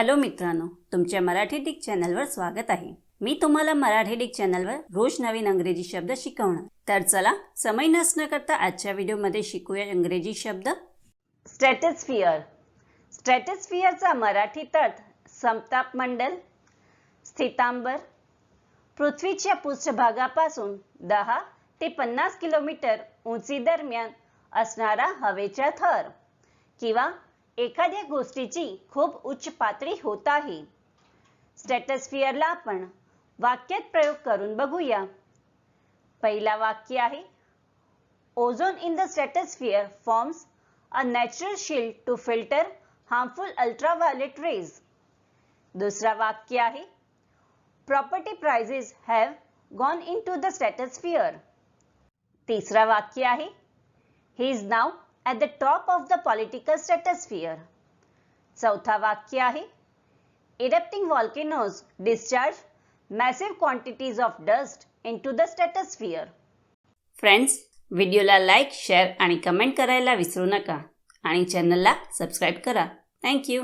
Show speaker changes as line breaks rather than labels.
Hello मित्रांनो तुमच्या Marathi Dick चॅनलवर स्वागत आहे. मी तुम्हाला मराठी डिक चॅनलवर रोज नवीन अंग्रेजी शब्द शिकवणार. तर चला समय नसणं करता आजच्या व्हिडिओमध्ये शिकूया इंग्रजी शब्द. स्ट्रॅटेस्फिअर स्ट्रॅटेस्फिअरचा मराठी तट समताप मंडल स्थितांबर पृथ्वीच्या पृष्ठभागापासून दहा ते पन्नास किलोमीटर उंची दरम्यान असणारा हवेचा थर किंवा एखाद्या गोष्टीची खूप उच्च पातळी होत आहे. स्ट्रॅटस्फिअरला आपण वाक्यात प्रयोग करून बघूया. पहिला वाक्य आहे ozone in the stratosphere forms a natural shield to filter harmful ultraviolet rays दुसरा वाक्य आहे property prices have gone into the stratosphere तिसरा वाक्य आहे he is now at the top of the political stratosphere चौथा वाक्य आहे. Erupting volcanoes discharge massive quantities of dust into the stratosphere. Friends व्हिडिओला लाईक शेअर आणि कमेंट करायला विसरू नका. आणि चॅनलला सबस्क्राईब करा. थँक्यू